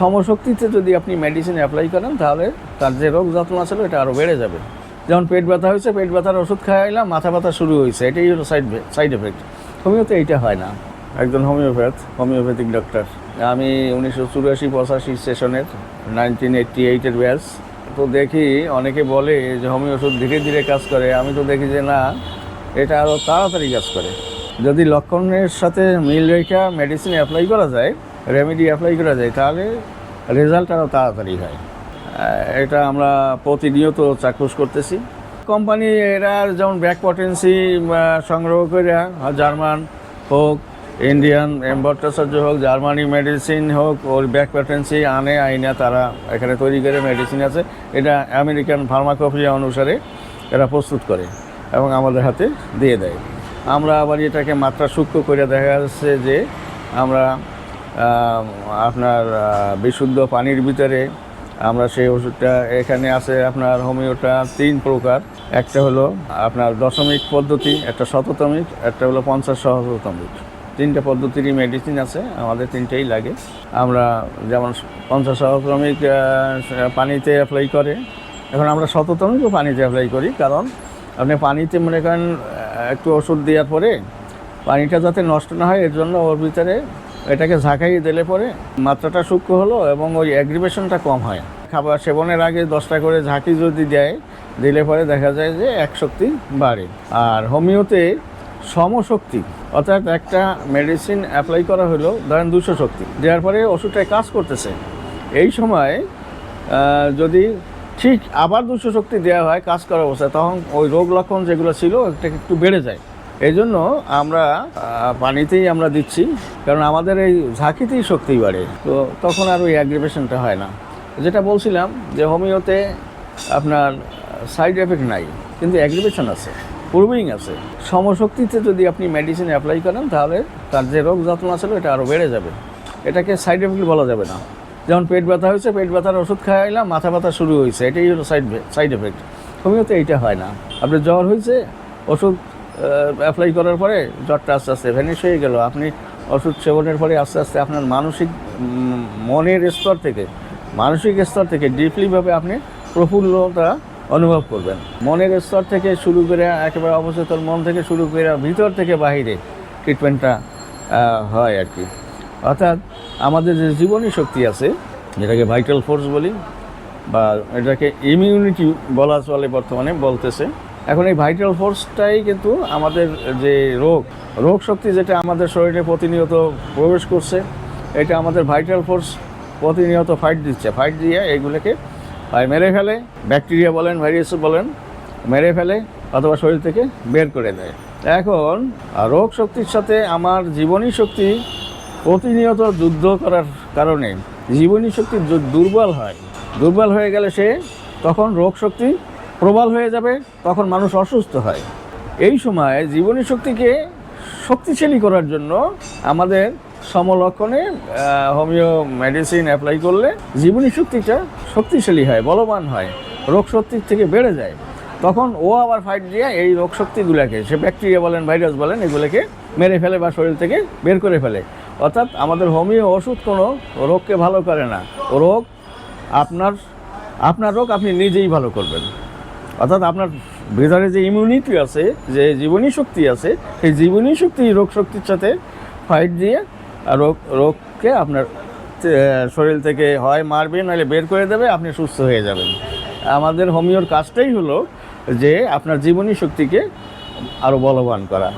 সমশক্তিতে যদি আপনি medicine apply করেন তাহলে তার যে রোগ যন্ত্রণা ছিল এটা আরও বেড়ে যাবে। যেমন পেট ব্যথা হয়েছে পেট ব্যথার ওষুধ খাওয়াইলাম মাথা ব্যথা শুরু হয়েছে এটাই হলো সাইড সাইড এফেক্ট হোমিওতে এইটা হয় না। একজন হোমিওপ্যাথ হোমিওপ্যাথিক ডক্টর আমি উনিশশো চুরাশি পঁচাশি সেশনের নাইনটিন এইটটি এইটের ব্যাচ। তো দেখি অনেকে বলে যে হোমিও ওষুধ ধীরে ধীরে কাজ করে। আমি তো দেখি যে না এটা আরও তাড়াতাড়ি কাজ করে। যদি লক্ষণের সাথে মিল রেখা মেডিসিন অ্যাপ্লাই করা যায় রেমেডি অ্যাপ্লাই করা যায়, তাহলে রেজাল্ট আরও তাড়াতাড়ি হয়। এটা আমরা প্রতিনিয়ত চাক্ষুষ করতেছি। কোম্পানি এরা যেমন ব্যাক পটেন্সি সংগ্রহ করে জার্মান হোক ইন্ডিয়ান এম্বটাচার্য হোক জার্মানি মেডিসিন হোক, ওর ব্যাক পটেন্সি আনে, আইনা তারা এখানে তৈরি করে মেডিসিন আছে। এটা আমেরিকান ফার্মাকোপিয়া অনুসারে এরা প্রস্তুত করে এবং আমাদের হাতে দিয়ে দেয়। আমরা আবার এটাকে মাত্রা সূক্ষ্ম করে দেখা যাচ্ছে যে আমরা আপনার বিশুদ্ধ পানির ভিতরে আমরা সেই ওষুধটা এখানে আছে আপনার হোমিওটা তিন প্রকার। একটা হলো আপনার দশমিক পদ্ধতি, একটা শততমিক একটা হলো পঞ্চাশ সহস্রতমিক। তিনটা পদ্ধতিরই মেডিসিন আছে, আমাদের তিনটেই লাগে। আমরা যেমন পঞ্চাশ সহস্রমিক পানিতে অ্যাপ্লাই করে, এখন আমরা শততমিকও পানিতে অ্যাপ্লাই করি, কারণ আপনি পানিতে মনে করেন একটু ওষুধ দেওয়ার পরে পানিটা যাতে নষ্ট না হয়, এর জন্য ওর ভিতরে এটাকে ঝাঁকাইয়ে দিলে পরে মাত্রাটা সূক্ষ্ম হলো এবং ওই অ্যাগ্রিভেশনটা কম হয়। খাবার সেবনের আগে দশটা করে ঝাঁকি যদি দেয়, দিলে পরে দেখা যায় যে এক শক্তি বাড়ে। আর হোমিওতে সমশক্তি, অর্থাৎ একটা মেডিসিন অ্যাপ্লাই করা হলো, ধরেন দুশো শক্তি। দেওয়ার পরে ওষুধটায় কাজ করতেছে। এই সময় যদি ঠিক আবার দুশো শক্তি দেওয়া হয়, কাজ করা অবস্থায়, তখন ওই রোগ লক্ষণ যেগুলো ছিল একটা একটু বেড়ে যায়। এই জন্য আমরা পানিতেই আমরা দিচ্ছি, কারণ আমাদের এই ঝাঁকিতেই শক্তি বাড়ে। তো তখন আর ওই অ্যাগ্রিভেশনটা হয় না। যেটা বলছিলাম যে হোমিওতে আপনার সাইড এফেক্ট নাই, কিন্তু অ্যাগ্রিভেশন আছে প্রুভিং আছে। সমশক্তিতে যদি আপনি মেডিসিন অ্যাপ্লাই করেন, তাহলে তার যে রোগ যন্ত্রণা ছিল এটা আরও বেড়ে যাবে। এটাকে সাইড এফেক্ট বলা যাবে না। যেমন পেট ব্যথা হয়েছে, পেট ব্যথার ওষুধ খাওয়াইলাম মাথা ব্যথা শুরু হয়েছে, এটাই হলো সাইড সাইড এফেক্ট হোমিওতে এইটা হয় না। আপনার জ্বর হয়েছে, ওষুধ অ্যাপ্লাই করার পরে জ্বরটা আস্তে আস্তে ভ্যানিশ হয়ে গেল। আপনি ওষুধ সেবনের পরে আস্তে আস্তে আপনার মানসিক মনের স্তর থেকে, মানসিক স্তর থেকে ডিপলিভাবে আপনি প্রফুল্লতা অনুভব করবেন। মনের স্তর থেকে শুরু করে একেবারে অবচেতন মন থেকে শুরু করে ভিতর থেকে বাহিরে ট্রিটমেন্টটা হয় আর কি। অর্থাৎ আমাদের যে জীবনী শক্তি আছে, যেটাকে ভাইটাল ফোর্স বলি, বা এটাকে ইমিউনিটি বলা চলে বর্তমানে বলতেছে এখন এই ভাইটাল ফোর্সটাই কিন্তু আমাদের যে রোগ রোগ শক্তি যেটা আমাদের শরীরে প্রতিনিয়ত প্রবেশ করছে, এটা আমাদের ভাইটাল ফোর্স প্রতিনিয়ত ফাইট দিচ্ছে। ফাইট দিয়ে এইগুলোকে হয় মেরে ফেলে ব্যাকটেরিয়া বলেন ভাইরাস বলেন, মেরে ফেলে অথবা শরীর থেকে বের করে দেয়। এখন রোগ শক্তির সাথে আমার জীবনী শক্তি প্রতিনিয়ত যুদ্ধ করার কারণে, জীবনী শক্তি দুর্বল হয়। দুর্বল হয়ে গেলে সে, তখন রোগ শক্তি প্রবল হয়ে যাবে, তখন মানুষ অসুস্থ হয়। এই সময় জীবনী শক্তিকে শক্তিশালী করার জন্য আমাদের সমলক্ষণে হোমিও মেডিসিন অ্যাপ্লাই করলে জীবনী শক্তিটা শক্তিশালী হয়, বলবান হয়, রোগ শক্তির থেকে বেড়ে যায়। তখন ও আবার ফাইট দিয়ে এই রোগ শক্তিগুলোকে, সে ব্যাকটেরিয়া বলেন ভাইরাস বলেন, এগুলোকে মেরে ফেলে বা শরীর থেকে বের করে ফেলে। অর্থাৎ আমাদের হোমিও ওষুধ কোনো রোগকে ভালো করে না। রোগ আপনার আপনার রোগ আপনি নিজেই ভালো করবেন। অর্থাৎ আপনার ভেতরে যে ইমিউনিটি আছে, যে জীবনী শক্তি আছে, সেই জীবনী শক্তি রোগ শক্তির সাথে ফাইট দিয়ে রোগ, রোগকে আপনার শরীর থেকে হয় মারবে, নাহলে বের করে দেবে, আপনি সুস্থ হয়ে যাবেন। আমাদের হোমিওর কাজটাই হলো যে আপনার জীবনী শক্তিকে আরও বলবান করা।